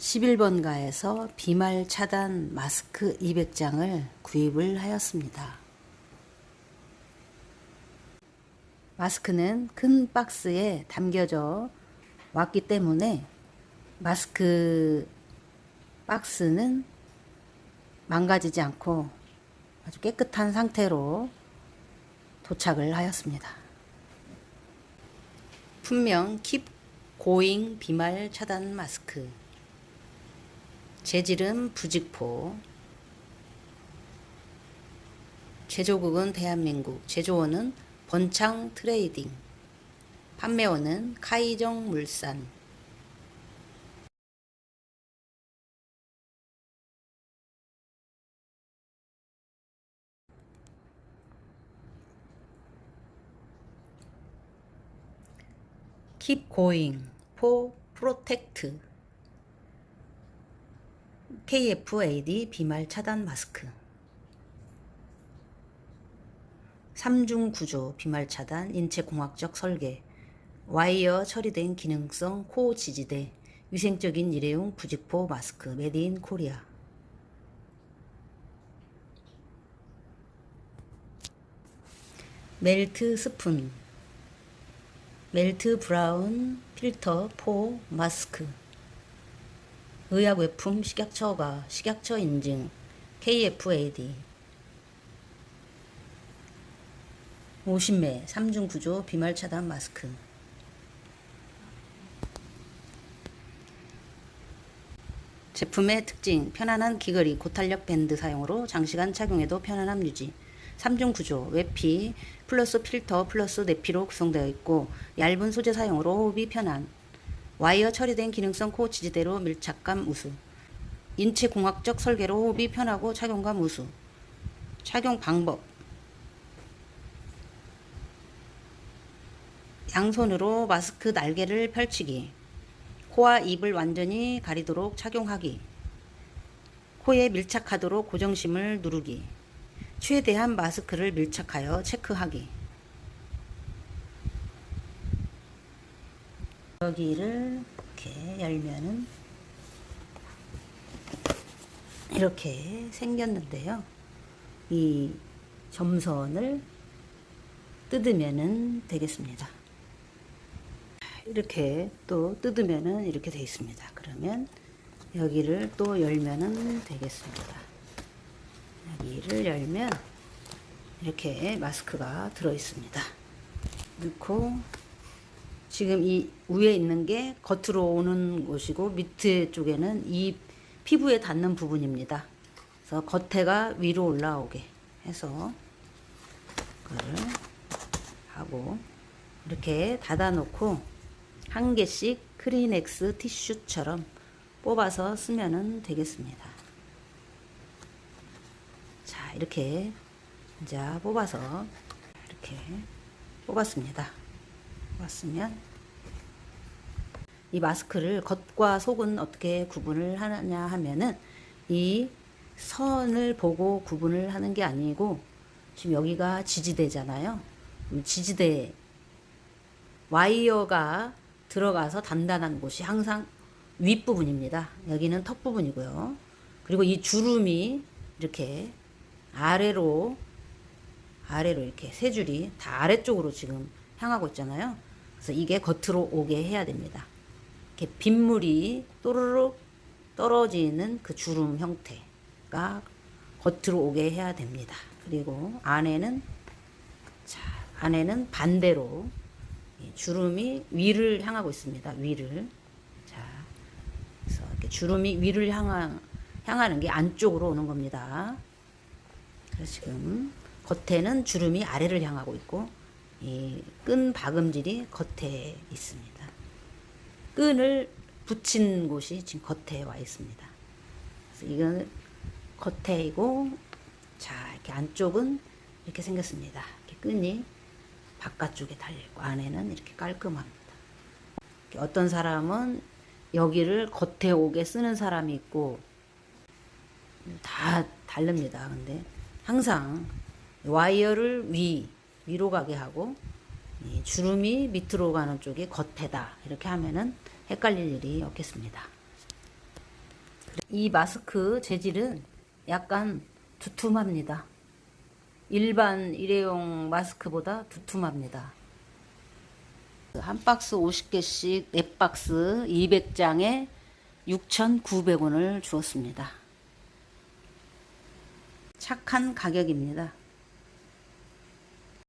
11번가에서 비말 차단 마스크 200장을 구입을 하였습니다. 마스크는 큰 박스에 담겨져 왔기 때문에 마스크 박스는 망가지지 않고 아주 깨끗한 상태로 도착을 하였습니다. 품명 킵 고잉 비말 차단 마스크 재질은 부직포. 제조국은 대한민국. 제조원은 번창 트레이딩. 판매원은 카이정 물산. Keep going for protect KFAD 비말 차단 마스크. 3중 구조 비말 차단 인체 공학적 설계. 와이어 처리된 기능성 코 지지대. 위생적인 일회용 부직포 마스크 메디인 코리아 멜트 스푼. 멜트 브라운 필터 포 마스크 의약 외품 식약처가 식약처 인증 KFAD 50매 3중 구조 비말 차단 마스크. 제품의 특징 편안한 귀걸이 고탄력 밴드 사용으로 장시간 착용해도 편안함 유지. 3중 구조 외피 플러스 필터 플러스 내피로 구성되어 있고 얇은 소재 사용으로 호흡이 편한 와이어 처리된 기능성 코 지지대로 밀착감 우수. 인체 공학적 설계로 호흡이 편하고 착용감 우수. 착용 방법. 양손으로 마스크 날개를 펼치기. 코와 입을 완전히 가리도록 착용하기. 코에 밀착하도록 고정심을 누르기. 최대한 마스크를 밀착하여 체크하기 여기를 이렇게 열면은 이렇게 생겼는데요. 이 점선을 뜯으면은 되겠습니다. 이렇게 또 뜯으면은 이렇게 되어 있습니다. 그러면 여기를 또 열면은 되겠습니다. 여기를 열면 이렇게 마스크가 들어 있습니다. 넣고 지금 이 위에 있는 게 겉으로 오는 곳이고 밑에 쪽에는 이 피부에 닿는 부분입니다. 그래서 겉에가 위로 올라오게 해서 그거를 하고 이렇게 닫아 놓고 한 개씩 크리넥스 티슈처럼 뽑아서 쓰면 되겠습니다. 자, 이렇게 이제 뽑아서 이렇게 뽑았습니다. 뽑았으면 이 마스크를 겉과 속은 어떻게 구분을 하느냐 하면은 이 선을 보고 구분을 하는 게 아니고 지금 여기가 지지대잖아요. 지지대 와이어가 들어가서 단단한 곳이 항상 윗부분입니다. 여기는 턱 부분이고요. 그리고 이 주름이 이렇게 아래로 아래로 이렇게 세 줄이 다 아래쪽으로 지금 향하고 있잖아요. 그래서 이게 겉으로 오게 해야 됩니다. 이렇게 빗물이 또르륵 떨어지는 그 주름 형태가 겉으로 오게 해야 됩니다. 그리고 안에는 자 안에는 반대로 주름이 위를 향하고 있습니다. 위를 자 그래서 이렇게 주름이 위를 향하, 향하는 게 안쪽으로 오는 겁니다. 그래서 지금 겉에는 주름이 아래를 향하고 있고 이 끈 박음질이 겉에 있습니다. 끈을 붙인 곳이 지금 겉에 와 있습니다. 그래서 이건 겉에이고 자 이렇게 안쪽은 이렇게 생겼습니다. 이렇게 끈이 바깥쪽에 달려있고 안에는 이렇게 깔끔합니다. 어떤 사람은 여기를 겉에 오게 쓰는 사람이 있고 다 다릅니다. 근데 항상 와이어를 위 위로 가게 하고 이 주름이 밑으로 가는 쪽이 겉에다 이렇게 하면은 헷갈릴 일이 없겠습니다. 이 마스크 재질은 약간 두툼합니다. 일반 일회용 마스크보다 두툼합니다. 한 박스 50개씩 4박스 200장에 6,900원을 주었습니다. 착한 가격입니다.